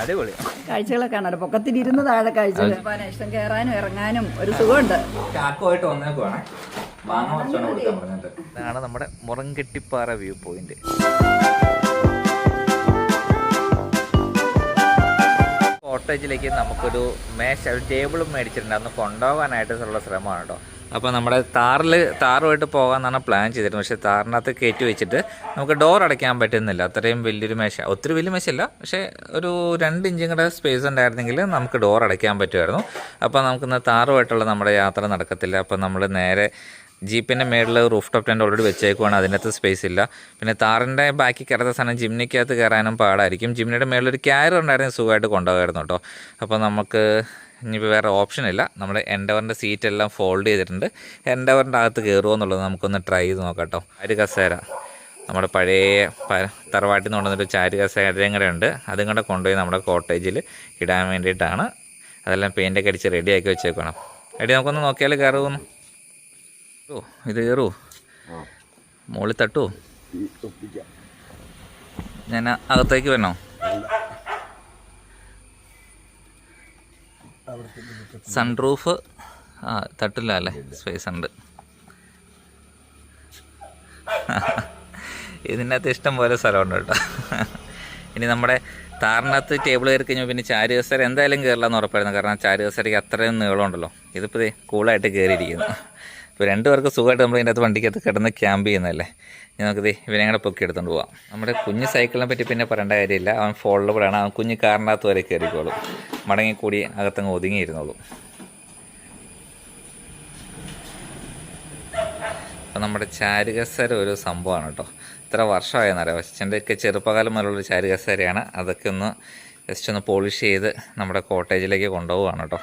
അടിപൊളി. കാഴ്ചകളൊക്കെ കാണാറ് പൊക്കത്തിലിരുന്ന് താഴെ കാഴ്ചകൾ. ഇഷ്ടം കയറാനും ഇറങ്ങാനും ഒരു സുഖമുണ്ട്. ചാക്കുമായിട്ട് വന്നേക്കുവാണ് മാങ്ങ കുറച്ചാണ് കൊടുക്കാൻ പറഞ്ഞിട്ട്. ഇതാണ് നമ്മുടെ മുറങ്കെട്ടിപ്പാറ വ്യൂ പോയിന്റ്. കോട്ടേജിലേക്ക് നമുക്കൊരു മേശ ഒരു ടേബിളും മേടിച്ചിട്ടുണ്ട് അന്ന് കൊണ്ടുപോകാനായിട്ടുള്ള ശ്രമമാണ് കേട്ടോ അപ്പോൾ നമ്മുടെ താറിൽ താറുമായിട്ട് പോകാമെന്നാണ് പ്ലാൻ ചെയ്തിരുന്നത്. പക്ഷേ താറിനകത്ത് കയറ്റി വെച്ചിട്ട് നമുക്ക് ഡോർ അടയ്ക്കാൻ പറ്റുന്നില്ല. അത്രയും വലിയൊരു മേശ ഒത്തിരി വലിയ മേശയല്ല പക്ഷേ ഒരു രണ്ട് ഇഞ്ചും കൂടെ സ്പേസ് ഉണ്ടായിരുന്നെങ്കിൽ നമുക്ക് ഡോർ അടയ്ക്കാൻ പറ്റുമായിരുന്നു. അപ്പോൾ നമുക്കിന്ന് താറുമായിട്ടുള്ള നമ്മുടെ യാത്ര നടക്കത്തില്ല. അപ്പോൾ നമ്മൾ നേരെ ജീപ്പിന്റെ മേളിൽ റൂഫ് ടോപ്പ് ടെന്റ് ഓൾറെഡി വെച്ചേക്കുവാണ്. അതിനകത്ത് സ്പേസ് ഇല്ല. പിന്നെ താറിന്റെ ബാക്കി കിടത്ത സാധനം ജിംനിക്കകത്ത് കയറാനും പാടായിരിക്കും. ജിംനിയുടെ മേളിൽ ഒരു ക്യാരർ ഉണ്ടായിരുന്നു. സുഖമായിട്ട് കൊണ്ടുപോകായിരുന്നു കേട്ടോ. അപ്പോൾ നമുക്ക് ഇനിയിപ്പോൾ വേറെ ഓപ്ഷൻ ഇല്ല. നമ്മൾ എൻഡവറിന്റെ സീറ്റ് എല്ലാം ഫോൾഡ് ചെയ്തിട്ടുണ്ട്. എൻഡവറിന്റെ അകത്ത് കയറുമോ എന്നുള്ളത് നമുക്കൊന്ന് ട്രൈ ചെയ്ത് നോക്കാം കേട്ടോ. ഒരു കസേര നമ്മുടെ പഴയ തറവാട്ടിൽ നിന്ന് കൊണ്ടുവന്നൊരു ചാരി കസേരയും കൂടെ ഉണ്ട്. അതും കൂടെ കൊണ്ടുപോയി നമ്മുടെ കോട്ടേജിൽ ഇടാൻ വേണ്ടിയിട്ടാണ്. അതെല്ലാം പെയിന്റൊക്കെ അടിച്ച് റെഡിയാക്കി വെച്ചേക്കണം എടി നമുക്കൊന്ന് നോക്കിയാൽ കയറുമെന്ന് ഓ ഇത് കയറൂ. മുകളിൽ തട്ടു. ഞാൻ അകത്തേക്ക് വരണോ? സൺറൂഫ് ആ തട്ടില്ല അല്ലേ? സ്പേസ് ഉണ്ട്. ഇതിനകത്ത് ഇഷ്ടം പോലെ സ്ഥലമുണ്ട് കേട്ടോ. ഇനി നമ്മുടെ താറിനകത്ത് ടേബിൾ കയറി കഴിഞ്ഞാൽ പിന്നെ ചാരി കസേര എന്തായാലും കയറില്ല എന്ന് ഉറപ്പായിരുന്നു. കാരണം ചാരി കസേരയ്ക്ക് അത്രയും നീളമുണ്ടല്ലോ. ഇതിപ്പോൾ കൂളായിട്ട് കയറിയിരിക്കുന്നു ഇപ്പോൾ രണ്ട് പേർക്ക് സുഖമായിട്ട് നമ്മൾ ഇതിന്റെ അകത്ത് വണ്ടിക്കകത്ത് കിടന്ന് ക്യാമ്പ് ചെയ്യുന്നതല്ലേ? ഞാൻ നമുക്ക് ദേ ഇവനെ കൂടെ പൊക്കി എടുത്തുകൊണ്ട് പോവാം. നമ്മുടെ കുഞ്ഞ് സൈക്കിളിനെ പറ്റി പിന്നെ പറയേണ്ട കാര്യമില്ല. അവൻ ഫോൾഡബിൾ ആണ്. അവൻ കുഞ്ഞ് കാറിനകത്ത് വരെ കയറിക്കോളും. മടങ്ങിക്കൂടി അകത്തങ്ങ് ഒതുങ്ങിയിരുന്നോളും. അപ്പം നമ്മുടെ ചാരുകസര ഒരു സംഭവമാണ് കേട്ടോ. ഇത്ര വർഷമായെന്നറിയാം. അച്ഛന്റെ ഒക്കെ ചെറുപ്പകാലം മുതലുള്ള ചാരുകസരയാണ്. അതൊക്കെ ഒന്ന് ജസ്റ്റ് ഒന്ന് പോളിഷ് ചെയ്ത് നമ്മുടെ കോട്ടേജിലേക്ക് കൊണ്ടുപോവുകയാണ് കേട്ടോ.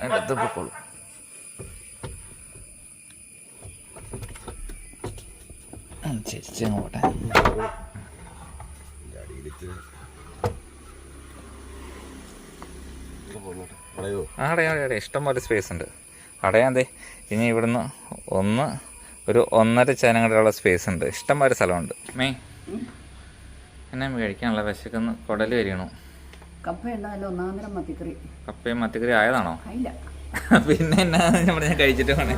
അതിന്റെ പൊക്കോളൂ ഉം, ചിരിച്ചങ്ങ് പോട്ടെ ആ അടയാ അടയാ ഇഷ്ടം പോലെ സ്പേസ് ഉണ്ട്. അടയാതെ ദേ ഇനി ഇവിടുന്ന് ഒന്ന് ഒരു ഒന്നര ചാനം കൂടെയുള്ള സ്പേസ് ഉണ്ട്. ഇഷ്ടം പോലെ സ്ഥലമുണ്ട്. മേ എന്നെ കഴിക്കാനുള്ള വിശക്കൊന്ന് കുടൽ വരികണു കപ്പയും മത്തിക്കറി ആയതാണോ? പിന്നെ എന്നാ നമ്മൾ ഞാൻ കഴിച്ചിട്ട് പോണേ?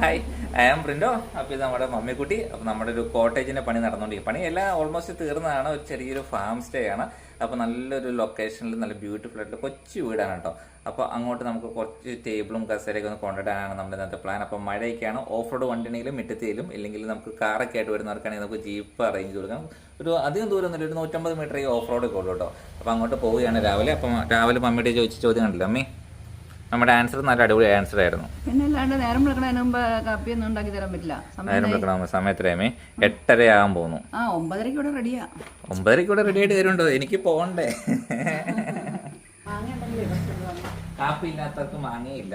ഹായ്. ആം പ്രിന്റോ അപ്പോൾ ഇത് നമ്മുടെ മമ്മിക്കുട്ടി. അപ്പോൾ നമ്മുടെ ഒരു കോട്ടേജിന്റെ പണി നടന്നുകൊണ്ടിരിക്കും പണി എല്ലാം ഓൾമോസ്റ്റ് തീർന്നതാണ്. ഒരു ചെറിയൊരു ഫാം സ്റ്റേ ആണ്. അപ്പോൾ നല്ലൊരു ലൊക്കേഷനിൽ നല്ല ബ്യൂട്ടിഫുൾ ആയിട്ടുള്ള കൊച്ചു വീടാണ് കേട്ടോ അപ്പോൾ അങ്ങോട്ട് നമുക്ക് കുറച്ച് ടേബിളും കസേരയൊക്കെ ഒന്ന് കൊണ്ടിടാനാണ് നമ്മുടെ ഇന്നത്തെ പ്ലാൻ അപ്പോൾ മഴയൊക്കെയാണ്. ഓഫ് റോഡ് വണ്ടിയാണെങ്കിലും മിറ്റത്തേലും ഇല്ലെങ്കിൽ നമുക്ക് കാറൊക്കെ ആയിട്ട് വരുന്നവർക്കാണെങ്കിൽ നമുക്ക് ജീപ്പ് അറേഞ്ച് കൊടുക്കാം. ഒരു അധികം ദൂരം ഒന്നുമില്ല. ഒരു നൂറ്റമ്പത് മീറ്റർ ഈ ഓഫ് റോഡ് ഒക്കെ ഉള്ളൂ കേട്ടോ അപ്പോൾ അങ്ങോട്ട് പോവുകയാണ് രാവിലെ. അപ്പം രാവിലെ മമ്മിയുടെ ചോദിച്ച ചോദ്യം കണ്ടില്ല അമ്മേ നമ്മുടെ ആൻസർ നല്ല അടിപൊളി ആൻസർ ആയിരുന്നു. പിന്നെ അല്ലാണ്ട് നേരം വിളിക്കണതിന് മുമ്പ് കാപ്പിയൊന്നും ഉണ്ടാക്കി തരാൻ പറ്റില്ല. നേരം സമയത്രയമേ എട്ടരയാകാൻ പോകുന്നു. ആ ഒമ്പതരയ്ക്ക് ഇവിടെ റെഡിയാ ഒമ്പതരയ്ക്ക് ഇവിടെ റെഡി ആയിട്ട് വരുന്നുണ്ടോ? എനിക്ക് പോകണ്ടേ കാപ്പി ഇല്ലാത്തവർക്ക് മാങ്ങയില്ല.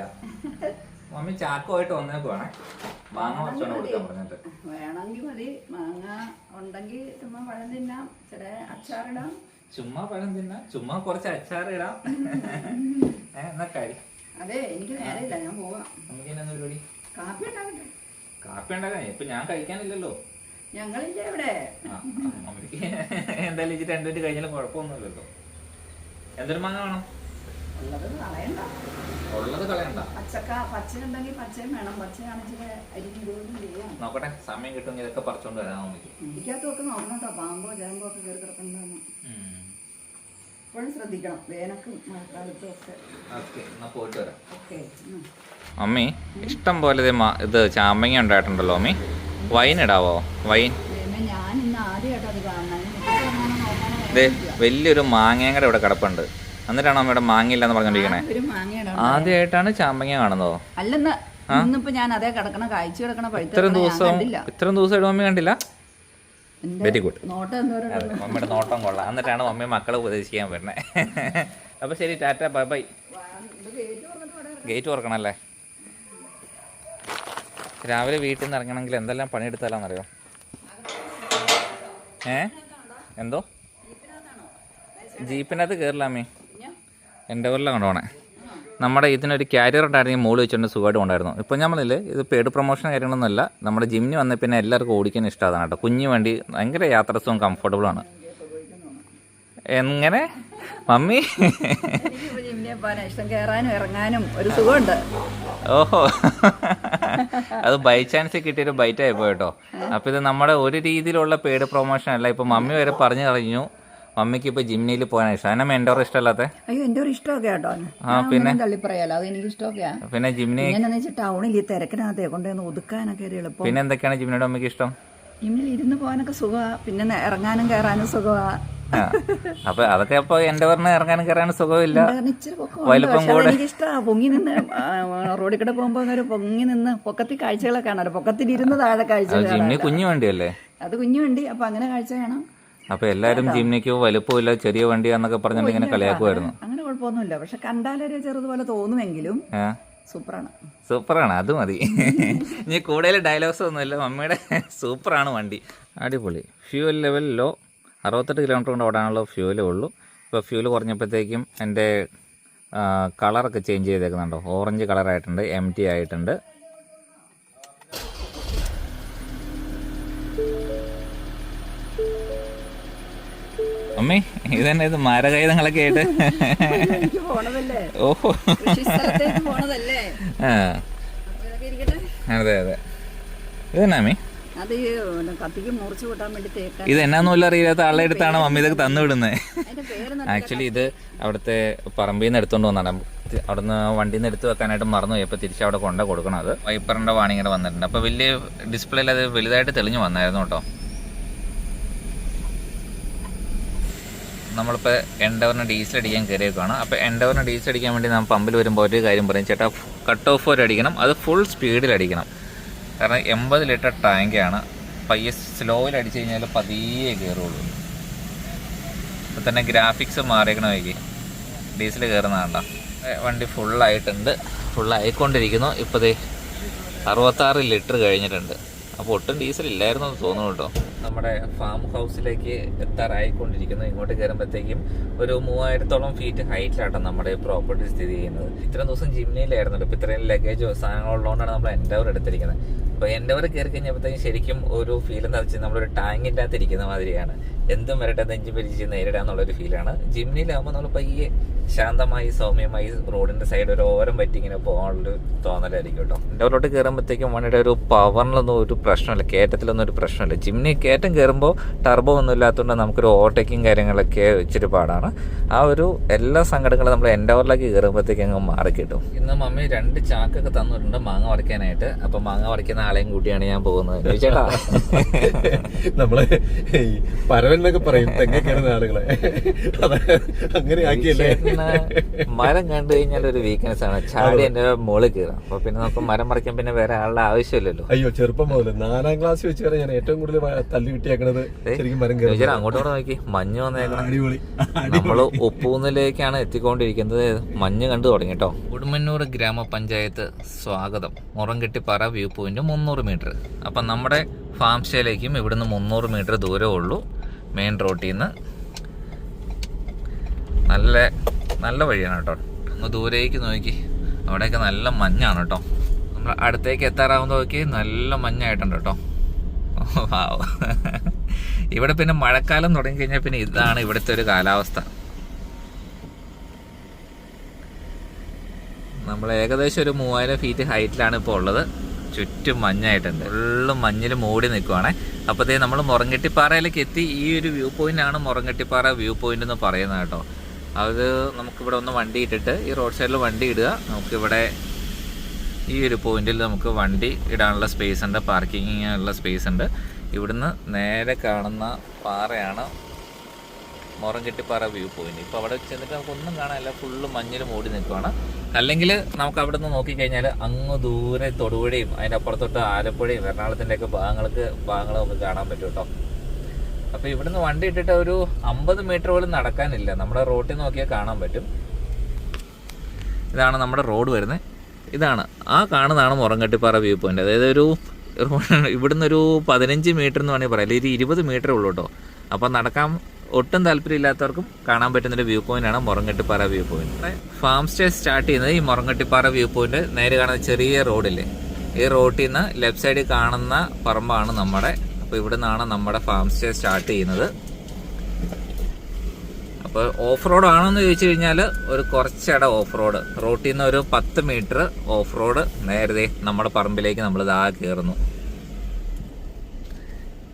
മമ്മി ചാക്കുമായിട്ട് വന്നേക്കുവാണേ മാങ്ങ കുറച്ചാണ് കൊടുക്കാൻ പറഞ്ഞിട്ട്. വേണമെങ്കിൽ മതി. മാങ്ങ ഉണ്ടെങ്കിൽ ചുമ്മാ പഴം തിന്നാം. ചില അച്ചാറിടാം. ചുമ്മാ പഴം തിന്നാ. ചുമ്മാ കുറച്ച് അച്ചാറിടാം. എന്നാ കഴി. അതെ എനിക്ക് നേരെയില്ല ഞാൻ പോവാം. നമുക്ക് എന്നാ പരിപാടി? കാപ്പി ഉണ്ടാക്കാൻ ഇപ്പൊ ഞാൻ കഴിക്കാനില്ലല്ലോ. ഞങ്ങളില്ലേ ഇവിടെ. എന്തായാലും ഇച്ചിരി രണ്ടു മിനിറ്റ് കഴിഞ്ഞാലും കുഴപ്പമൊന്നുമില്ലല്ലോ. എന്തൊരു മാങ്ങ വേണം? ഉള്ളത് കളയണ്ട. ഉള്ളത് കളയണ്ട. പച്ചക്ക പച്ചയും വേണം. പച്ചയാണെങ്കിൽ ചെയ്യാം. നോക്കട്ടെ സമയം കിട്ടുമെങ്കിൽ ഇതൊക്കെ പറിച്ചോണ്ട് വരാൻ നോക്കണം കേട്ടോ. പാമ്പോ ചേമ്പോ ഒക്കെ കയറി കിടക്കണ്ടെന്ന് എപ്പോഴും ശ്രദ്ധിക്കണം. വേനക്കും മഴക്കാലത്തും ഒക്കെ. ഓക്കെ എന്നാ വരാം. ഓക്കെ അമ്മി ഇഷ്ടം പോലെ ഇത് ചാമ്പങ്ങ ഉണ്ടായിട്ടുണ്ടല്ലോ അമ്മി. വൈൻ ഇടാവോ? വൈൻ ഇത് വലിയൊരു മാങ്ങയും കൂടെ ഇവിടെ കിടപ്പുണ്ട്. എന്നിട്ടാണോ അമ്മയുടെ മാങ്ങയില്ലെന്ന് പറഞ്ഞോണ്ടിരിക്കണേ? ഒരു മാങ്ങയുടെ ആദ്യമായിട്ടാണ് ചാമ്പങ്ങ കാണുന്നതോ. അല്ലെന്ന് ഇന്നിപ്പോ ഞാൻ അതേ കിടക്കണ കാഴ്ച കിടക്കണ പഴുത്ത ഇത്രയും ദിവസം ഇത്രയും ദിവസം മമ്മി കണ്ടില്ല? വെരി ഗുഡ് മമ്മിയുടെ നോട്ടം കൊള്ളാം. എന്നിട്ടാണ് മമ്മി മക്കളെ ഉപദേശിക്കാൻ വരുന്നത് അപ്പോൾ ശരി ടാറ്റ ബൈ ബൈ. ഗേറ്റ് തുറക്കണല്ലേ രാവിലെ വീട്ടിൽ നിന്ന് ഇറങ്ങണമെങ്കിൽ എന്തെല്ലാം പണിയെടുത്താലാന്നറിയോ? ഏ? എന്തോ? ജീപ്പിനകത്ത് കയറില്ല അമ്മേ എന്റെ കൊല്ലം കൊണ്ടുപോണേ നമ്മുടെ ഇതിനൊരു ക്യാരിയർ ഉണ്ടായിരുന്നെങ്കിൽ മോൾ വെച്ചിട്ട് സുഖമായിട്ട് കൊണ്ടായിരുന്നു. ഇപ്പോൾ നമ്മളിൽ ഇത് പേഡ് പ്രൊമോഷൻ കാര്യങ്ങളൊന്നുമല്ല. നമ്മുടെ ജിമ്മിന് വന്ന പിന്നെ എല്ലാവർക്കും ഓടിക്കാൻ ഇഷ്ടമാണ് കേട്ടോ. കുഞ്ഞു വേണ്ടി ഭയങ്കര യാത്രസുഖം കംഫർട്ടബിളാണ് എങ്ങനെ? മമ്മി? ഓഹോ. അത് ബൈ ചാൻസ് കിട്ടിയൊരു ബൈറ്റായി പോയിട്ടോ അപ്പൊ ഇത് നമ്മുടെ ഒരു രീതിയിലുള്ള പേഡ് പ്രൊമോഷൻ അല്ല. ഇപ്പം മമ്മി വരെ പറഞ്ഞു കഴിഞ്ഞു മമ്മിക്ക് ഇപ്പൊ ജിംനിയിൽ പോകാൻ ഇഷ്ടം. അതിനെ മെൻഡോർ ഇഷ്ടമല്ലാത്ത? അയ്യോ എന്റെ ഒരു ഇഷ്ടമൊക്കെ കേട്ടോ ആ, പിന്നെ? തള്ളിപ്പറയാലോ. അത് എനിക്ക് ഇഷ്ടമൊക്കെയാ. പിന്നെ ജിംനി ഇങ്ങനെന്ന് വെച്ചാൽ ടൗണിൽ ഈ തിരക്കിനകത്തെ കൊണ്ടുവന്ന് ഒതുക്കാനൊക്കെ ഒരു എളുപ്പം. പിന്നെ എന്തൊക്കെയാണ് ജിമ്മിനോട് അമ്മയ്ക്ക് ഇഷ്ടം? ജിമ്മിൽ ഇരുന്ന് പോകാനൊക്കെ സുഖമാ പിന്നെ ഇറങ്ങാനും കയറാനും സുഖമാ. അപ്പൊ അതൊക്കെ അപ്പൊ എന്റെ പറഞ്ഞ ഇറങ്ങാനും കയറാനും സുഖമില്ല. വലുപ്പം കൂടെ. പൊങ്ങി നിന്ന് റോഡിൽ കൂടെ പോകുമ്പോ ഒരു പൊങ്ങി നിന്ന് പൊക്കത്തി കാഴ്ചകളൊക്കെ കാണാറ് പൊക്കത്തിൽ ഇരുന്ന് താഴെ കാഴ്ചകൾ കാണാം ജിമ്മിന് കുഞ്ഞു വണ്ടിയല്ലേ? അത് കുഞ്ഞു വണ്ടി. അപ്പൊ അങ്ങനെ കാഴ്ച കാണാം. അപ്പൊ എല്ലാരും ജിമ്മിക്ക് വലുപ്പമില്ല ചെറിയ വണ്ടിയാന്നൊക്കെ പറഞ്ഞിട്ട് ഇങ്ങനെ കളിയാക്കുമായിരുന്നു. അങ്ങനെ കുഴപ്പമൊന്നുമില്ല. പക്ഷെ കണ്ടാലൊരു ചെറുതുപോലെ തോന്നുമെങ്കിലും സൂപ്പറാണ്. സൂപ്പറാണ്. അത് മതി. ഇനി കൂടുതൽ ഡയലോഗ്സ് ഒന്നുമില്ല. മമ്മിയുടെ സൂപ്പറാണ് വണ്ടി. അടിപൊളി. ഫ്യൂൽ ലെവൽ ലോ അറുപത്തെട്ട് കിലോമീറ്റർ കൊണ്ട് ഓടാനുള്ള ഫ്യൂലേ ഉള്ളൂ. ഇപ്പോൾ ഫ്യൂൽ കുറഞ്ഞപ്പോഴത്തേക്കും എന്റെ കളറൊക്കെ ചേഞ്ച് ചെയ്തേക്കുന്നുണ്ടോ? ഓറഞ്ച് കളറായിട്ടുണ്ട് എം ടി ആയിട്ടുണ്ട്. അമ്മേ ഇതന്നെ ഇത് മാരകായുധങ്ങളൊക്കെ ആയിട്ട്. ഓഹോ ആ. അപ്പൊ അതെ അതെ. ഇതന്നെ അമ്മേ. അത് കത്തിക്ക് മുറിച്ച് കൂട്ടാൻ വേണ്ടി തേക്കാൻ ഇത് എന്നാന്ന് പോലും അറിയാത്ത ആളുടെ അടുത്താണ് മമ്മി ഇതൊക്കെ തന്നു വിടുന്നത് ആക്ച്വലി ഇത് അവിടുത്തെ പറമ്പിൽ നിന്ന് എടുത്തോണ്ട് വന്നതാണ് അവിടുന്ന് വണ്ടിയിൽ നിന്ന് എടുത്ത് വെക്കാനായിട്ട് മറന്നു പോയി. അപ്പോൾ തിരിച്ച് അവിടെ കൊണ്ടു കൊടുക്കണം. അത് വൈപ്പറിന്റെ വാണിങ്ങനെ വന്നിട്ടുണ്ട്. അപ്പോൾ വലിയ ഡിസ്പ്ലേയിൽ അത് വലുതായിട്ട് തെളിഞ്ഞു വന്നായിരുന്നു കേട്ടോ. നമ്മളിപ്പോൾ എൻഡവറിന് ഡീസൽ അടിക്കാൻ കയറിയേക്കാണ് അപ്പോൾ എൻഡവറിന് ഡീസൽ അടിക്കാൻ വേണ്ടി നമ്മൾ പമ്പിൽ വരുമ്പോൾ ഒരു കാര്യം പറയും. ചേട്ടാ കട്ട് ഓഫ് വരെ അടിക്കണം. അത് ഫുൾ സ്പീഡിൽ അടിക്കണം. കാരണം എൺപത് ലിറ്റർ ടാങ്കാണ് പയ്യെ സ്ലോയിൽ അടിച്ചു കഴിഞ്ഞാൽ പതിയെ കയറുള്ളൂ ഇപ്പം തന്നെ ഗ്രാഫിക്സ് മാറിയേക്കണമെങ്കിൽ ഡീസൽ കയറുന്നതാണ്ട വണ്ടി ഫുള്ളായിട്ടുണ്ട് ഫുള്ളായിക്കൊണ്ടിരിക്കുന്നു ഇപ്പോൾ ദേ അറുപത്താറ് ലിറ്റർ കഴിഞ്ഞിട്ടുണ്ട്. അപ്പോൾ ഒട്ടും ഡീസൽ ഇല്ലായിരുന്നു എന്ന് തോന്നുന്നു കേട്ടോ. നമ്മുടെ ഫാം ഹൗസിലേക്ക് എത്താറായിക്കൊണ്ടിരിക്കുന്നു. ഇങ്ങോട്ട് കയറുമ്പോഴത്തേക്കും ഒരു മൂവായിരത്തോളം ഫീറ്റ് ഹൈറ്റിലാട്ടോ നമ്മുടെ പ്രോപ്പർട്ടി സ്ഥിതി ചെയ്യുന്നത്. ഇത്രയും ദിവസം ജിംനയിലായിരുന്നല്ലോ ഇപ്പോൾ ഇത്രയും ലഗേജോ സാധനങ്ങളുള്ളതുകൊണ്ടാണ് നമ്മൾ എൻഡവർ എടുത്തിരിക്കുന്നത്. അപ്പോൾ എൻഡവർ കയറി കഴിഞ്ഞപ്പോഴത്തേക്കും ശരിക്കും ഒരു ഫീൽ എന്താ വെച്ചാൽ നമ്മളൊരു ടാങ്കിന്റെ അകത്ത് ഇരിക്കുന്ന മാതിരിയാണ്. എന്തും വരട്ടെ നെഞ്ചു പിരിച്ച് നേരിടാന്നുള്ളൊരു ഫീലാണ് ജിമ്മിയിലാകുമ്പോൾ നമ്മൾ പയ്യെ ശാന്തമായി സൗമ്യമായി റോഡിന്റെ സൈഡ് ഒരു ഓരം പറ്റി ഇങ്ങനെ പോകാനുള്ളൊരു തോന്നലായിരിക്കും കേട്ടോ. എന്റെ എൻഡവറിലോട്ട് കയറുമ്പോഴത്തേക്കും വണ്ടിയുടെ ഒരു പവറിലൊന്നും ഒരു പ്രശ്നമില്ല. കയറ്റത്തിലൊന്നും ഒരു പ്രശ്നമില്ല. ജിമ്മിന് കയറ്റം കയറുമ്പോൾ ടർബോ ഒന്നും ഇല്ലാത്തതുകൊണ്ട് നമുക്കൊരു ഓവർടേക്കിങ് കാര്യങ്ങളൊക്കെ ഇച്ചിരി പാടാണ്. ആ ഒരു എല്ലാ സങ്കടങ്ങളും നമ്മൾ എൻഡവറിലേക്ക് കയറുമ്പോഴത്തേക്കും അങ്ങ് മാറി കിട്ടും. ഇന്ന് മമ്മി രണ്ട് ചാക്കൊക്കെ തന്നിട്ടുണ്ട് മാങ്ങ വരയ്ക്കാനായിട്ട് അപ്പൊ മാങ്ങ വരയ്ക്കുന്ന ആളെയും കൂട്ടിയാണ് ഞാൻ പോകുന്നത്. ചേട്ടാ. നമ്മൾ ഈ പരവൻ എന്നൊക്കെ പറയും തെങ്ങ കയറുന്ന ആളുകളെ അങ്ങനെ ആക്കിയല്ലേ? മരം കണ്ടു കഴിഞ്ഞാൽ ഒരു വീക്ക്നെസ് ആണ്. ചാടി എന്റെ മുകളിൽ കയറാം. അപ്പൊ പിന്നെ നമുക്ക് മരം മറിക്കാൻ പിന്നെ വേറെ ആളുടെ ആവശ്യമില്ലല്ലോ. അയ്യോ ചെറുപ്പം മുതൽ നാലാം ക്ലാസ് വെച്ച് വരെ ഞാൻ ഏറ്റവും കൂടുതൽ തല്ലി കിട്ടിയേക്കണത്. ശരിക്കും മരം കയറി ചേട്ടാ അങ്ങോട്ട് കൂടെ നോക്കി. മഞ്ഞ് വന്നേക്കണം. അടിപൊളി. നമ്മൾ ഉപ്പൂന്നിലേക്കാണ് എത്തിക്കൊണ്ടിരിക്കുന്നത്. മഞ്ഞ് കണ്ടു തുടങ്ങി കേട്ടോ. ഉടുമന്നൂർ ഗ്രാമപഞ്ചായത്ത് സ്വാഗതം. മുറംകെട്ടിപ്പാറ വ്യൂ പോയിന്റ് മുന്നൂറ് മീറ്റർ. അപ്പം നമ്മുടെ ഫാം സ്റ്റേയിലേക്കും ഇവിടുന്ന് മുന്നൂറ് മീറ്റർ ദൂരമേ ഉള്ളൂ. മെയിൻ റോട്ടിൽ നിന്ന് നല്ല നല്ല വഴിയാണ് കേട്ടോ. ഒന്ന് ദൂരേക്ക് നോക്കി. അവിടെയൊക്കെ നല്ല മഞ്ഞാണ് കേട്ടോ. നമ്മൾ അടുത്തേക്ക് എത്താറാവുന്ന നോക്കി നല്ല മഞ്ഞായിട്ടുണ്ട് കേട്ടോ. വാവ്. ഇവിടെ പിന്നെ മഴക്കാലം തുടങ്ങിക്കഴിഞ്ഞാൽ പിന്നെ ഇതാണ് ഇവിടുത്തെ ഒരു കാലാവസ്ഥ. നമ്മൾ ഏകദേശം ഒരു മൂവായിരം ഫീറ്റ് ഹൈറ്റിലാണ് ഇപ്പോൾ ഉള്ളത്. ചുറ്റും മഞ്ഞായിട്ടുണ്ട്. ഫുള്ള് മഞ്ഞിൽ മൂടി നിൽക്കുവാണേ അപ്പോഴത്തേ നമ്മൾ മുറങ്കെട്ടിപ്പാറയിലേക്ക് എത്തി. ഈ ഒരു വ്യൂ പോയിന്റാണ് മുറങ്കെട്ടിപ്പാറ വ്യൂ പോയിന്റ് എന്ന് പറയുന്നത് കേട്ടോ. അത് നമുക്കിവിടെ ഒന്ന് വണ്ടി ഇട്ടിട്ട് ഈ റോഡ് സൈഡിൽ വണ്ടി ഇടുക. നമുക്കിവിടെ ഈ ഒരു പോയിന്റിൽ നമുക്ക് വണ്ടി ഇടാനുള്ള സ്പേസ് ഉണ്ട് പാർക്കിങ്ങിനുള്ള സ്പേസ് ഉണ്ട്. ഇവിടുന്ന് നേരെ കാണുന്ന പാറയാണ് മൊറംകെട്ടിപ്പാറ വ്യൂ പോയിന്റ് ഇപ്പോൾ അവിടെ ചെന്നിട്ട് നമുക്ക് ഒന്നും കാണാനില്ല ഫുള്ള് മഞ്ഞിൽ മൂടി നിൽക്കുവാണ്. അല്ലെങ്കിൽ നമുക്ക് അവിടെ നിന്ന് നോക്കിക്കഴിഞ്ഞാൽ അങ്ങ് ദൂരെ തൊടുപുഴയും അതിന്റെ അപ്പുറത്തോട്ട് ആലപ്പുഴയും എറണാകുളത്തിന്റെ ഒക്കെ ഭാഗങ്ങൾക്ക് ഭാഗങ്ങൾ നമുക്ക് കാണാൻ പറ്റും കേട്ടോ. അപ്പോൾ ഇവിടുന്ന് വണ്ടി ഇട്ടിട്ട് ഒരു അമ്പത് മീറ്റർ പോലും നടക്കാനില്ല. നമ്മുടെ റോട്ടിൽ നോക്കിയാൽ കാണാൻ പറ്റും. ഇതാണ് നമ്മുടെ റോഡ് വരുന്നത്. ഇതാണ്. ആ കാണുന്നതാണ് മുറങ്കട്ടിപ്പാറ വ്യൂ പോയിന്റ് അതായത് ഒരു ഇവിടുന്ന് ഒരു പതിനഞ്ച് മീറ്റർ എന്ന് വേണമെങ്കിൽ പറയാം. അല്ലെങ്കിൽ ഒരു ഇരുപത് മീറ്റർ ഉള്ളൂ കേട്ടോ അപ്പം നടക്കാൻ ഒട്ടും താല്പര്യമില്ലാത്തവർക്കും കാണാൻ പറ്റുന്നൊരു വ്യൂ പോയിന്റ് ആണ് Murangattippara view point farm stay start ചെയ്യുന്നത് ഈ മുറങ്കട്ടിപ്പാറ വ്യൂ പോയിന്റ് നേരെ കാണുന്ന ചെറിയ റോഡില്ലേ. ഈ റോട്ടിൽ നിന്ന് ലെഫ്റ്റ് സൈഡിൽ കാണുന്ന പറമ്പാണ് നമ്മുടെ. അപ്പോൾ ഇവിടെ നിന്നാണ് നമ്മുടെ ഫാം സ്റ്റേ സ്റ്റാർട്ട് ചെയ്യുന്നത്. അപ്പോൾ ഓഫ് റോഡ് ആണെന്ന് ചോദിച്ചു കഴിഞ്ഞാൽ ഒരു കുറച്ചിട ഓഫ് റോഡ് റോട്ടിൽ നിന്ന് ഒരു പത്ത് മീറ്റർ ഓഫ് റോഡ് നേരത്തെ നമ്മുടെ പറമ്പിലേക്ക് നമ്മൾ ഇതാ കയറുന്നു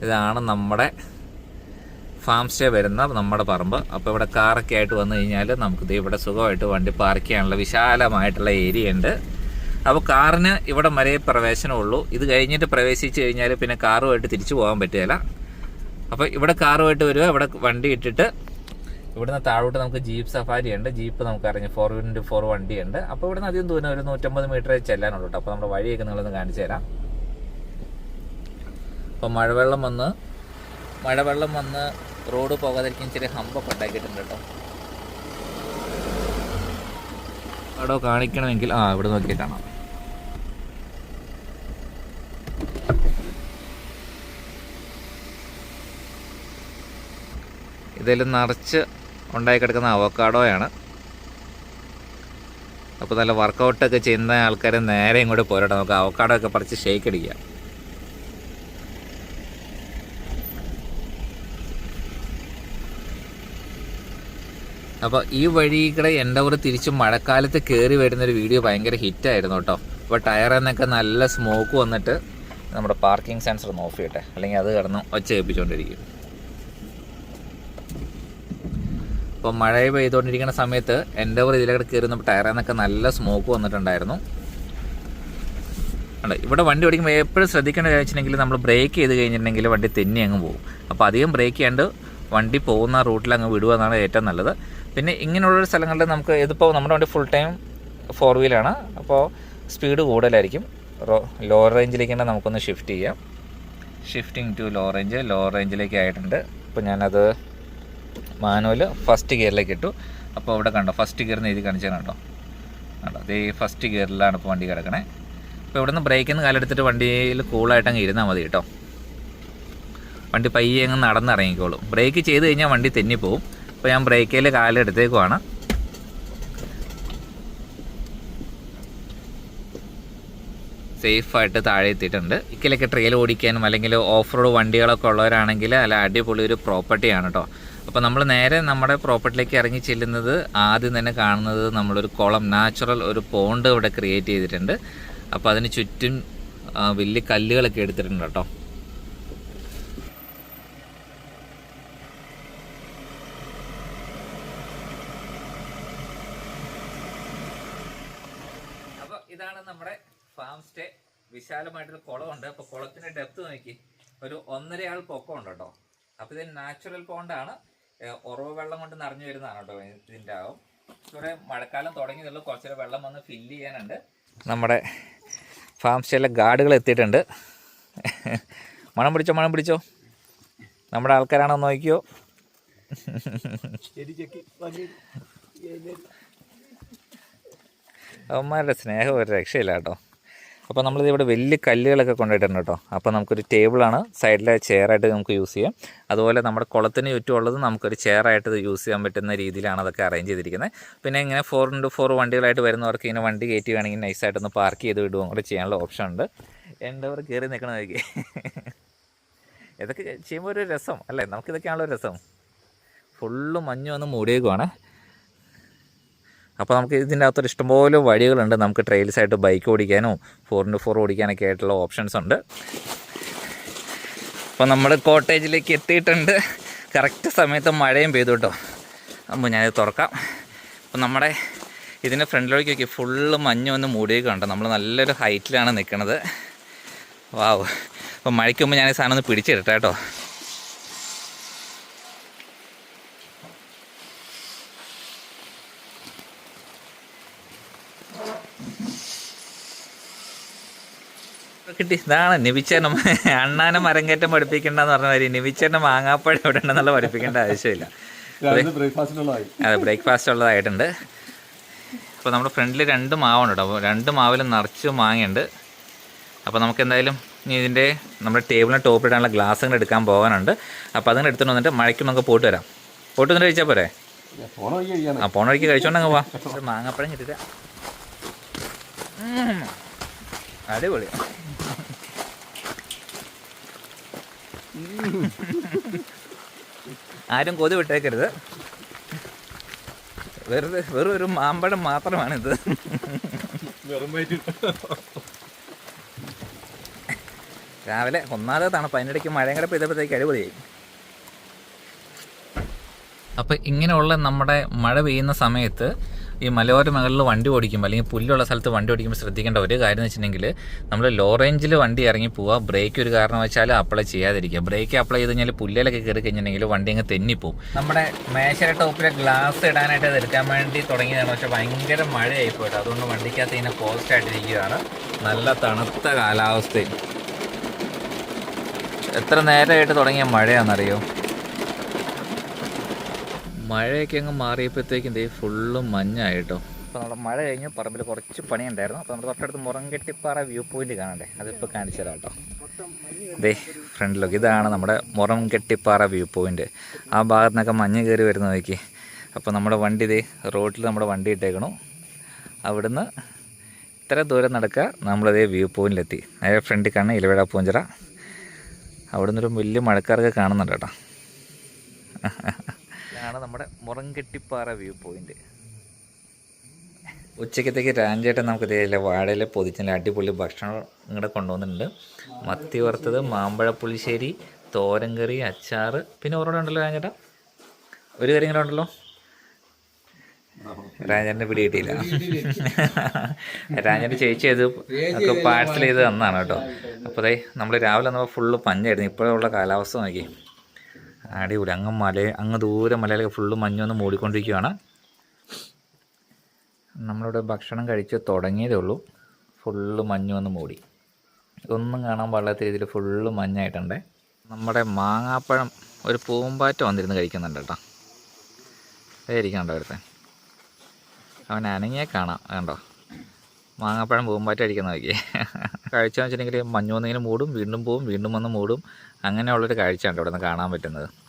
ഇതാണ് നമ്മുടെ ഫാം സ്റ്റേ വരുന്ന നമ്മുടെ പറമ്പ്. അപ്പോൾ ഇവിടെ കാറൊക്കെ ആയിട്ട് വന്നു കഴിഞ്ഞാൽ നമുക്ക് ദേ ഇവിടെ സുഖമായിട്ട് വണ്ടി പാർക്ക് ചെയ്യാനുള്ള വിശാലമായിട്ടുള്ള ഏരിയ ഉണ്ട്. അപ്പോൾ കാറിന് ഇവിടെ വരെ പ്രവേശനമുള്ളൂ ഇത് കഴിഞ്ഞിട്ട് പ്രവേശിച്ച് കഴിഞ്ഞാൽ പിന്നെ കാറുമായിട്ട് തിരിച്ചു പോകാൻ പറ്റുകയില്ല. അപ്പോൾ ഇവിടെ കാറുമായിട്ട് വരിക ഇവിടെ വണ്ടി ഇട്ടിട്ട് ഇവിടുന്ന് താഴോട്ട് നമുക്ക് ജീപ്പ് സഫാരി ഉണ്ട്. ജീപ്പ് നമുക്ക് അറിഞ്ഞ് ഫോർ ഇന്റു ഫോർ വണ്ടിയുണ്ട്. അപ്പോൾ ഇവിടുന്ന് അധികം ദൂരം ഒരു നൂറ്റമ്പത് മീറ്ററേ ചെല്ലാനുള്ളൂ കേട്ടോ. അപ്പോൾ നമ്മുടെ വഴിയൊക്കെ നിങ്ങളൊന്ന് കാണിച്ചു തരാം. അപ്പോൾ മഴവെള്ളം വന്ന് മഴവെള്ളം വന്ന് റോഡ് പോകാതിരിക്കാൻ ചെറിയ ഹമ്പൊക്കെ ഉണ്ടാക്കിയിട്ടുണ്ട് കേട്ടോ. അവിടെ കാണിക്കണമെങ്കിൽ ആ ഇവിടെ നോക്കിയാൽ കാണാം. ഇതിൽ നിറച്ച് ഉണ്ടായി കിടക്കുന്ന അവക്കാഡോയാണ് അപ്പോൾ നല്ല വർക്കൗട്ടൊക്കെ ചെയ്യുന്ന ആൾക്കാർ നേരെ ഇങ്ങോട്ട് പോരട്ടെ. നമുക്ക് അവക്കാഡോ ഒക്കെ പറിച്ച് ഷേക്ക് അടിക്കാം. അപ്പോൾ ഈ വഴി കൂടെ എന്റെ കൂടെ തിരിച്ച് മഴക്കാലത്ത് കയറി വരുന്നൊരു വീഡിയോ ഭയങ്കര ഹിറ്റായിരുന്നു കേട്ടോ. അപ്പോൾ ടയറിൽ നിന്നൊക്കെ നല്ല സ്മോക്ക് വന്നിട്ട് നമ്മുടെ പാർക്കിംഗ് സെൻസർ ഒന്ന് ഓഫ് ചെയ്യട്ടെ. അല്ലെങ്കിൽ അത് കിടന്ന് ഒച്ച ഏൽപ്പിച്ചുകൊണ്ടിരിക്കും അപ്പോൾ മഴ പെയ്തുകൊണ്ടിരിക്കുന്ന സമയത്ത് എന്റെ കൂടെ ഇതിലൂടെ കയറി നമ്മൾ ടയറിൽ നിന്നൊക്കെ നല്ല സ്മോക്ക് വന്നിട്ടുണ്ടായിരുന്നു. ഉണ്ട് ഇവിടെ വണ്ടി ഓടിക്കുമ്പോൾ എപ്പോഴും ശ്രദ്ധിക്കേണ്ട കാര്യം വെച്ചിട്ടുണ്ടെങ്കിൽ നമ്മൾ ബ്രേക്ക് ചെയ്ത് കഴിഞ്ഞിട്ടുണ്ടെങ്കിൽ വണ്ടി തെന്നി അങ്ങ് പോകും. അപ്പോൾ അധികം ബ്രേക്ക് ചെയ്യാണ്ട് വണ്ടി പോകുന്ന റൂട്ടിൽ അങ്ങ് വിടുക എന്നാണ് ഏറ്റവും നല്ലത്. പിന്നെ ഇങ്ങനെയുള്ള സ്ഥലങ്ങളിൽ നമുക്ക് ഇതിപ്പോൾ നമ്മുടെ വണ്ടി ഫുൾ ടൈം ഫോർ വീലാണ് അപ്പോൾ സ്പീഡ് കൂടുതലായിരിക്കും. ലോ റേഞ്ചിലേക്കാണ് നമുക്കൊന്ന് ഷിഫ്റ്റ് ചെയ്യാം. Shifting to low range low റേഞ്ചിലേക്ക് ആയിട്ടുണ്ട്. അപ്പോൾ ഞാനത് മാനുവൽ ഫസ്റ്റ് ഗിയറിലേക്ക് ഇട്ടു. അപ്പോൾ ഇവിടെ കണ്ടോ ഫസ്റ്റ് ഗിയറിന് എഴുതി കാണിച്ചാൽ കണ്ടോ? കണ്ടോ അതേ ഫസ്റ്റ് ഗിയറിലാണ് ഇപ്പോൾ വണ്ടി കിടക്കണേ. അപ്പോൾ ഇവിടുന്ന് ബ്രേക്കിൽ നിന്ന് കാലെടുത്തിട്ട് വണ്ടിയിൽ കൂളായിട്ട് അങ്ങ് ഇരുന്നാൽ മതി കേട്ടോ. വണ്ടി പയ്യെ അങ്ങ് നടന്നിറങ്ങിക്കോളും. ബ്രേക്ക് ചെയ്ത് കഴിഞ്ഞാൽ വണ്ടി തെന്നിപ്പോവും. അപ്പോൾ ഞാൻ ബ്രേക്കിൽ കാലെടുത്തേക്കുവാണ്. സേഫായിട്ട് താഴെ എത്തിയിട്ടുണ്ട്. ഇക്കലൊക്കെ ട്രെയിൽ ഓടിക്കാനും അല്ലെങ്കിൽ ഓഫ് റോഡ് വണ്ടികളൊക്കെ ഉള്ളവരാണെങ്കിൽ അല്ല അടിപൊളി ഒരു പ്രോപ്പർട്ടിയാണ് കേട്ടോ. അപ്പോൾ നമ്മൾ നേരെ നമ്മുടെ പ്രോപ്പർട്ടിയിലേക്ക് ഇറങ്ങി ചെല്ലുന്നത് ആദ്യം തന്നെ കാണുന്നത് നമ്മളൊരു കുളം നാച്ചുറൽ ഒരു പോണ്ട് ഇവിടെ ക്രിയേറ്റ് ചെയ്തിട്ടുണ്ട്. അപ്പോൾ അതിന് ചുറ്റും വലിയ കല്ലുകളൊക്കെ എടുത്തിട്ടുണ്ട് കേട്ടോ. ഇതാണ് നമ്മുടെ ഫാം സ്റ്റേ വിശാലമായിട്ടൊരു കുളമുണ്ട്. അപ്പോൾ കുളത്തിന്റെ ഡെപ്ത് നോക്കി. ഒരു ഒന്നരയാൾ പൊക്കം ഉണ്ട് കേട്ടോ. അപ്പോൾ ഇത് നാച്ചുറൽ പോണ്ടാണ് ഉറവ് വെള്ളം കൊണ്ട് നിറഞ്ഞു വരുന്നതാണ് കേട്ടോ ഇതിന്റെ ആവും ഇവിടെ മഴക്കാലം തുടങ്ങിയതുള്ളൂ കുറച്ച് വെള്ളം വന്ന് ഫില്ല് ചെയ്യാനുണ്ട്. നമ്മുടെ ഫാം സ്റ്റേയിലെ ഗാർഡുകൾ എത്തിയിട്ടുണ്ട്. മണം പിടിച്ചോ മണം പിടിച്ചോ? നമ്മുടെ ആൾക്കാരാണോ നോക്കിയോ? അവന്മാരുടെ സ്നേഹം ഒരു രക്ഷയില്ല കേട്ടോ. അപ്പോൾ നമ്മളിത് ഇവിടെ വലിയ കല്ലുകളൊക്കെ കൊണ്ടുപോയിട്ടുണ്ട് കേട്ടോ. അപ്പോൾ നമുക്കൊരു ടേബിളാണ് സൈഡിലെ ചെയറായിട്ട് നമുക്ക് യൂസ് ചെയ്യാം. അതുപോലെ നമ്മുടെ കുളത്തിന് ചുറ്റുമുള്ളത് നമുക്കൊരു ചെയറായിട്ട് യൂസ് ചെയ്യാൻ പറ്റുന്ന രീതിയിലാണ് അതൊക്കെ അറേഞ്ച് ചെയ്തിരിക്കുന്നത്. പിന്നെ ഇങ്ങനെ ഫോർ ഇന്റു ഫോർ വണ്ടികളായിട്ട് വരുന്നവർക്ക് ഇങ്ങനെ വണ്ടി കയറ്റി വേണമെങ്കിൽ നൈസായിട്ടൊന്ന് പാർക്ക് ചെയ്ത് വിടുകയും കൂടെ ചെയ്യാനുള്ള ഓപ്ഷൻ ഉണ്ട്. എന്റെ അവർ കയറി നിൽക്കണതൊക്കെ ഇതൊക്കെ ചെയ്യുമ്പോൾ ഒരു രസം അല്ലേ? നമുക്കിതൊക്കെയാണല്ലോ രസം. ഫുള്ള് മഞ്ഞ് വന്ന് മൂടിയേക്കുവാണ്. അപ്പോൾ നമുക്ക് ഇതിന്റെ അകത്തൊരു ഇഷ്ടംപോലെ വഴികളുണ്ട്. നമുക്ക് ട്രെയിൽസ് ആയിട്ട് ബൈക്ക് ഓടിക്കാനോ ഫോർ ഇന്റു ഫോർ ഓടിക്കാനൊക്കെ ആയിട്ടുള്ള ഓപ്ഷൻസ് ഉണ്ട്. അപ്പോൾ നമ്മൾ കോട്ടേജിലേക്ക് എത്തിയിട്ടുണ്ട്. കറക്റ്റ് സമയത്ത് മഴയും പെയ്തു കേട്ടോ. അപ്പോൾ ഞാനിത് തുറക്കാം. അപ്പോൾ നമ്മുടെ ഇതിന്റെ ഫ്രണ്ടിലേക്ക് നോക്കി ഫുള്ള് മഞ്ഞ് വന്ന് മൂടിയേക്കുണ്ട് നമ്മൾ നല്ലൊരു ഹൈറ്റിലാണ് നിൽക്കുന്നത് വാവ് അപ്പോൾ മഴയ്ക്ക് മുമ്പ് ഞാൻ ഈ സാധനം ഒന്ന് പിടിച്ചിടട്ടെ കേട്ടോ. ഇതാണ് നിവിച്ചേനം അണ്ണാനെ മരം കയറ്റം പഠിപ്പിക്കണ്ടെന്ന് പറഞ്ഞ മാതിരി നിവിച്ചേനം മാങ്ങാപ്പഴം എവിടെ ഉണ്ടെന്നുള്ള പഠിപ്പിക്കേണ്ട ആവശ്യമില്ല. അതെ ബ്രേക്ക്ഫാസ്റ്റ് ഉള്ളതായിട്ടുണ്ട്. അപ്പോൾ നമ്മുടെ ഫ്രണ്ടിൽ രണ്ട് മാവുണ്ട് കേട്ടോ. രണ്ട് മാവിലും നിറച്ച് മാങ്ങയുണ്ട്. അപ്പോൾ നമുക്ക് എന്തായാലും ഇനി ഇതിന്റെ നമ്മുടെ ടേബിളിന് ടോപ്പിലിടാനുള്ള ഗ്ലാസ്സുകൾ എടുക്കാൻ പോകാനുണ്ട്. അപ്പോൾ അതങ്ങനെ എടുത്തുകൊണ്ട് വന്നിട്ട് മഴയ്ക്ക് നമുക്ക് പോയിട്ട് വരാം. പോയിട്ട് വന്നിട്ട് കഴിച്ചാൽ പോരെ? ആ പോണ വഴിക്ക് കഴിച്ചോണ്ടങ്ങ് പോവാം. മാങ്ങാപ്പഴം കിട്ടില്ല അടിപൊളി. ആരും കൊതു വിട്ടേക്കരുത്. വെറുതെ വെറും ഒരു മാമ്പഴം മാത്രമാണിത്. രാവിലെ ഒന്നാമത് തണുപ്പ് അതിനിടയ്ക്ക് മഴയും കൂടെ പെയ്തപ്പോഴത്തേക്ക് അടിപൊളിയായി. അപ്പം ഇങ്ങനെയുള്ള നമ്മുടെ മഴ പെയ്യുന്ന സമയത്ത് ഈ മലയോര മേഖലയിൽ വണ്ടി ഓടിക്കുമ്പോൾ അല്ലെങ്കിൽ പുല്ലുള്ള സ്ഥലത്ത് വണ്ടി ഓടിക്കുമ്പോൾ ശ്രദ്ധിക്കേണ്ട ഒരു കാര്യം എന്ന് വെച്ചിട്ടുണ്ടെങ്കിൽ നമ്മൾ ലോ റേഞ്ചിൽ വണ്ടി ഇറങ്ങി പോവുക ബ്രേക്ക് ഒരു കാരണം വെച്ചാൽ അപ്ലൈ ചെയ്യാതിരിക്കുക. ബ്രേക്ക് അപ്ലൈ ചെയ്ത് കഴിഞ്ഞാൽ പുല്ലിലൊക്കെ കയറി കഴിഞ്ഞിട്ടുണ്ടെങ്കിൽ വണ്ടി അങ്ങ് തെന്നിപ്പോവും. നമ്മുടെ മേശര ടോപ്പിലെ ഗ്ലാസ് ഇടാനായിട്ട് അത് എടുക്കാൻ വേണ്ടി തുടങ്ങിയതാണ്. പക്ഷേ ഭയങ്കര മഴയായി പോയിട്ട് അതുകൊണ്ട് വണ്ടിക്കകത്ത് ഇങ്ങനെ പോസ്റ്റ് ആയിട്ടിരിക്കുകയാണ് നല്ല തണുത്ത കാലാവസ്ഥയും എത്ര നേരമായിട്ട് തുടങ്ങിയ മഴയാണെന്നറിയോ? മഴയൊക്കെ അങ്ങ് മാറിയപ്പോഴത്തേക്കും ദേ ഫുള്ള് മഞ്ഞായിട്ടോ. അപ്പോൾ നമ്മുടെ മഴ കഴിഞ്ഞ് പറമ്പിൽ കുറച്ച് പണിയുണ്ടായിരുന്നു. അപ്പോൾ നമ്മുടെ തൊട്ടടുത്ത് മുറംകെട്ടിപ്പാറ വ്യൂ പോയിന്റ് കാണണ്ടേ? അതിപ്പോൾ കാണിച്ചു തരാം കേട്ടോ. ദേ ഫ്രണ്ടിലൊക്കെ ഇതാണ് നമ്മുടെ മുറംകെട്ടിപ്പാറ വ്യൂ പോയിന്റ്. ആ ഭാഗത്തു നിന്നൊക്കെ മഞ്ഞ് കയറി വരുന്ന നോക്കി. അപ്പോൾ നമ്മുടെ വണ്ടി ദേ റോഡിൽ നമ്മുടെ വണ്ടി ഇട്ടേക്കണു. അവിടുന്ന് ഇത്ര ദൂരം നടക്കുക നമ്മളതേ വ്യൂ പോയിന്റിലെത്തി. നേരെ ഫ്രണ്ടിൽ കാണുന്ന ഇലവിഴ പൂഞ്ചിറ. അവിടുന്ന് ഒരു വലിയ മഴക്കാരൊക്കെ കാണുന്നുണ്ട് കേട്ടോ. ഇതാണ് നമ്മുടെ മുറങ്കെട്ടിപ്പാറ വ്യൂ പോയിന്റ്. ഉച്ചക്കത്തേക്ക് രാഞ്ചേട്ടൻ നമുക്ക് ഇതേ വാഴയിൽ പൊതിച്ചില്ല അടിപൊളി ഭക്ഷണം ഇങ്ങോട്ട് കൊണ്ടുവന്നിട്ടുണ്ട്. മത്തി വറുത്തത് മാമ്പഴ പുളിശ്ശേരി തോരൻ കറി അച്ചാർ പിന്നെ ഓരോടെ ഉണ്ടല്ലോ രാഞ്ചേട്ടാ ഒരു കാര്യം കൂടെ ഉണ്ടല്ലോ? രാജേട്ടന്റെ പിടി കിട്ടിയില്ല. രാജേന്റെ ചേച്ചി അത് നമുക്ക് പാഴ്സൽ ചെയ്ത് തന്നാണ് കേട്ടോ. അപ്പോൾ ദേ നമ്മൾ രാവിലെ വന്നപ്പോൾ ഫുള്ള് പഞ്ഞായിരുന്നു. ഇപ്പോഴുള്ള കാലാവസ്ഥ നോക്കി അടിപൊളി. അങ്ങ് മല അങ്ങ് ദൂരെ മലയിലൊക്കെ ഫുള്ള് മഞ്ഞ് വന്ന് മൂടിക്കൊണ്ടിരിക്കുകയാണ് നമ്മളിവിടെ ഭക്ഷണം കഴിച്ച് തുടങ്ങിയതേ ഉള്ളൂ. ഫുള്ള് മഞ്ഞ് വന്ന് മൂടി. ഒന്നും കാണാൻ പാടില്ലാത്ത രീതിയിൽ ഫുള്ള് മഞ്ഞായിട്ടുണ്ട്. നമ്മുടെ മാങ്ങാപ്പഴം ഒരു പൂമ്പാറ്റ വന്നിരുന്ന് കഴിക്കുന്നുണ്ട് കേട്ടോ. ഇരിക്കണ്ടോ ഒരുത്തൻ. അവൻ അനങ്ങിയെ കാണാം. കണ്ടോ? മാങ്ങാപ്പഴം പൂമ്പാറ്റ അടിക്കുന്ന നോക്കി കാഴ്ച വെച്ചിട്ടുണ്ടെങ്കിൽ മഞ്ഞൊന്നിങ്ങനെ മൂടും വീണ്ടും പോവും വീണ്ടും വന്ന് മൂടും. അങ്ങനെയുള്ളൊരു കാഴ്ചയാണ് ഇവിടെ നിന്ന് കാണാൻ പറ്റുന്നത്.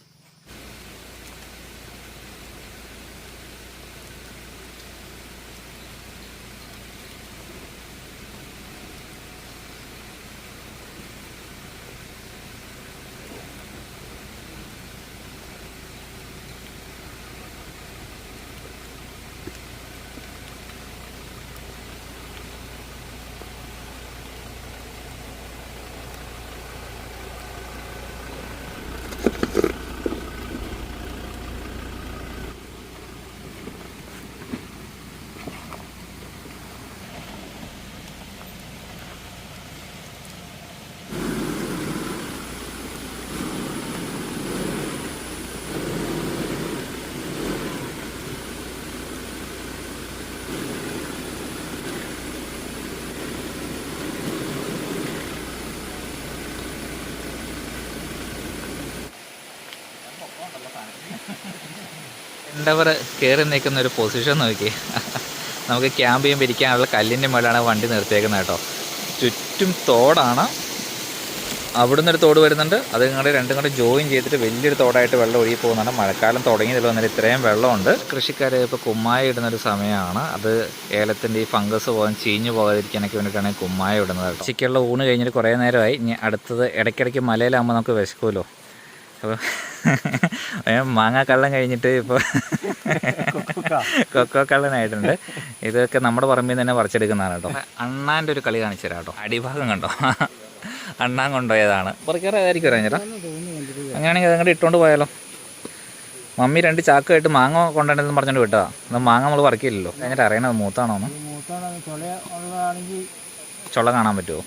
എന്റവർ കയറി നിൽക്കുന്ന ഒരു പൊസിഷൻ നോക്കി. നമുക്ക് ക്യാമ്പ് ചെയ്യുമ്പോൾ ഇരിക്കാനുള്ള കല്ലിന്റെ മേളാണ് വണ്ടി നിർത്തിയേക്കുന്നത് കേട്ടോ. ചുറ്റും തോടാണ്. അവിടുന്ന് ഒരു തോട് വരുന്നുണ്ട്. അത് ഇങ്ങോട്ട് രണ്ടും കൂടെ ജോയിൻ ചെയ്തിട്ട് വലിയൊരു തോടായിട്ട് വെള്ളം ഒഴുകി പോകുന്നുണ്ട് മഴക്കാലം തുടങ്ങിയതിൽ വന്നിട്ട് ഇത്രയും വെള്ളമുണ്ട്. കൃഷിക്കാർ ഇപ്പോൾ കുമ്മായ ഇടുന്ന ഒരു സമയമാണ്. അത് ഏലത്തിന്റെ ഈ ഫംഗസ് പോകാൻ ചീഞ്ഞു പോകാതിരിക്കാനൊക്കെ വേണ്ടിയിട്ടാണ് കുമ്മായ ഇടുന്നത് കൃഷിക്കുള്ള ഊണ് കഴിഞ്ഞിട്ട് കുറേ നേരമായി. ഇനി അടുത്തത് ഇടയ്ക്കിടയ്ക്ക് മലയിലാകുമ്പോൾ നമുക്ക് വിശക്കുമല്ലോ. അപ്പോൾ മാങ്ങാ കള്ളം കഴിഞ്ഞിട്ട് ഇപ്പോൾ കൊക്കോ കള്ളനായിട്ടുണ്ട്. ഇതൊക്കെ നമ്മുടെ പറമ്പിൽ നിന്ന് തന്നെ പറിച്ചെടുക്കുന്നതാണ് കേട്ടോ. അണ്ണാന്റെ ഒരു കളി കാണിച്ചു തരാം കേട്ടോ. അടിഭാഗം കണ്ടോ? അണ്ണാൻ കൊണ്ടുപോയതാണ്. പറിക്കാറായിരിക്കും ചേട്ടാ. അങ്ങനെയാണെങ്കിൽ അതങ്ങോട്ട് ഇട്ടുകൊണ്ട് പോയാലോ. മമ്മി രണ്ട് ചാക്കുമായിട്ട് മാങ്ങ കൊണ്ടുവരണമെന്ന് പറഞ്ഞുകൊണ്ട് വിട്ടതാ. എന്നാൽ മാങ്ങ നമ്മൾ പറിക്കില്ലല്ലോ. എന്നിട്ട് അറിയണത് മൂത്താണോ എന്ന് മൂത്താണ് ചുള കാണാൻ പറ്റുമോ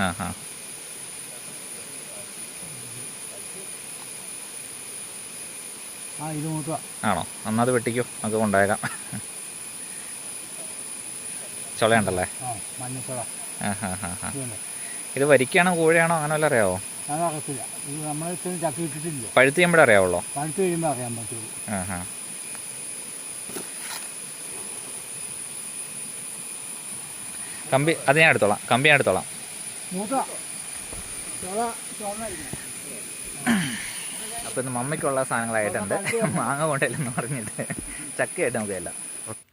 ആ ആ ആ ഇത് മൂത്തുക ആണോ? എന്നാൽ അത് വെട്ടിക്കോ. നമുക്ക് കൊണ്ടുപോയേക്കാം. ചുളയുണ്ടല്ലേ? ഇത് വരിക്കാണോ കോഴിയാണോ അങ്ങനെ വല്ല അറിയാവോ? പഴുത്ത് ചെയ്യുമ്പോഴേ അറിയാവുള്ളൂ. പഴുത്ത് കഴിയുമ്പോൾ അറിയാൻ പറ്റുള്ളൂ. ആ ഹാ. കമ്പി അത് ഞാൻ എടുത്തോളാം. കമ്പി ഞാൻ എടുത്തോളാം. അപ്പോൾ ഇന്ന് മമ്മയ്ക്കുള്ള സാധനങ്ങളായിട്ടുണ്ട് മാങ്ങ കൊണ്ടല്ലെന്ന് പറഞ്ഞിട്ട് ചക്കയായിട്ട് നമുക്ക് എല്ലാം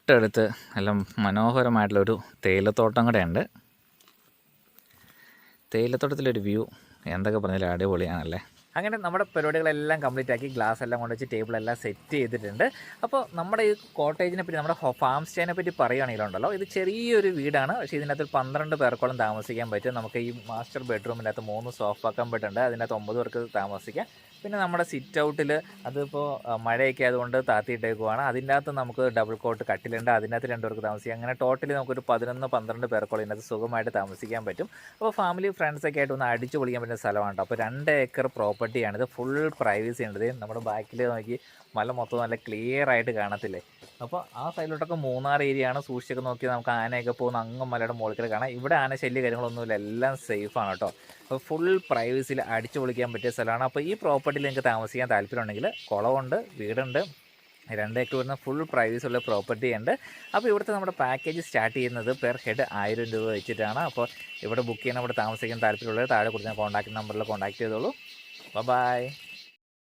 തൊട്ടടുത്ത് നല്ല മനോഹരമായിട്ടുള്ളൊരു തേയിലത്തോട്ടം കൂടെ ഉണ്ട് തേയിലത്തോട്ടത്തിലൊരു വ്യൂ. എന്തൊക്കെ പറഞ്ഞാലും അടിപൊളിയാണല്ലേ? അങ്ങനെ നമ്മുടെ പരിപാടികളെല്ലാം കംപ്ലീറ്റ് ആക്കി ഗ്ലാസ് എല്ലാം കൊണ്ട് വെച്ച് ടേബിളെല്ലാം സെറ്റ് ചെയ്തിട്ടുണ്ട്. അപ്പോൾ നമ്മുടെ ഈ കോട്ടേജിനെ പറ്റി നമ്മുടെ ഫാം സ്റ്റേനെ പറ്റി പറയുകയാണെങ്കിലുണ്ടല്ലോ ഇത് ചെറിയൊരു വീടാണ്. പക്ഷേ ഇതിനകത്ത് പന്ത്രണ്ട് പേർക്കോളം താമസിക്കാൻ പറ്റും. നമുക്ക് ഈ മാസ്റ്റർ ബെഡ്റൂമിനകത്ത് മൂന്ന് സോഫ കമ്പറ്റ് ഉണ്ട് അതിനകത്ത് ഒമ്പത് പേർക്ക് താമസിക്കാം. പിന്നെ നമ്മുടെ സിറ്റ് ഔട്ടിൽ അതിപ്പോൾ മഴയൊക്കെ ആയതുകൊണ്ട് താത്തിയിട്ടേക്കുവാണ്. അതിന്റെ അകത്ത് നമുക്ക് ഡബിൾ കോട്ട് കട്ടിലുണ്ട്. അതിനകത്ത് രണ്ട് പേർക്ക് താമസിക്കാം. അങ്ങനെ ടോട്ടലി നമുക്കൊരു പതിനൊന്ന് പന്ത്രണ്ട് പേർക്കോളം ഇതിനകത്ത് സുഖമായിട്ട് താമസിക്കാൻ പറ്റും. അപ്പോൾ ഫാമിലി ഫ്രണ്ട്സൊക്കെ ആയിട്ട് ഒന്ന് അടിച്ചു പൊളിക്കാൻ പറ്റുന്ന സ്ഥലമാണ് അപ്പോൾ രണ്ട് ഏക്കർ പ്രോപ്പർട്ടിയാണിത് ഫുൾ പ്രൈവസി ഉണ്ട് ഇത് നമ്മുടെ ബാക്കിൽ നോക്കി മല മൊത്തം നല്ല ക്ലിയർ ആയിട്ട് കാണത്തില്ലേ? അപ്പോൾ ആ സൈഡിലോട്ടൊക്കെ മൂന്നാർ ഏരിയ ആണ്. സൂക്ഷിച്ചൊക്കെ നോക്കി നമുക്ക് ആനയൊക്കെ പോകുന്ന അങ്ങ് മലയുടെ മുകളിൽ കാണാം. ഇവിടെ ആന ശല്യ കാര്യങ്ങളൊന്നുമില്ല. എല്ലാം സേഫാണ് കേട്ടോ അപ്പോൾ ഫുൾ പ്രൈവസിയിൽ അടിച്ചു പൊളിക്കാൻ പറ്റിയ സ്ഥലമാണ്. അപ്പോൾ ഈ പ്രോപ്പർട്ടിയിൽ നിങ്ങൾക്ക് താമസിക്കാൻ താല്പര്യമുണ്ടെങ്കിൽ കുളമുണ്ട് വീടുണ്ട്. രണ്ട് വരുന്ന ഫുൾ പ്രൈവസി ഉള്ള പ്രോപ്പർട്ടി ഉണ്ട്. അപ്പോൾ ഇവിടുത്തെ നമ്മുടെ പാക്കേജ് സ്റ്റാർട്ട് ചെയ്യുന്നത് പെർ ഹെഡ് ആയിരം രൂപ വെച്ചിട്ടാണ്. അപ്പോൾ ഇവിടെ ബുക്ക് ചെയ്യാൻ ഇവിടെ താമസിക്കാൻ താല്പര്യമുള്ളത് താഴെ കൊടുത്ത കോൺടാക്ട് നമ്പറിൽ കോൺടാക്ട് ചെയ്തോളൂ. ബൈ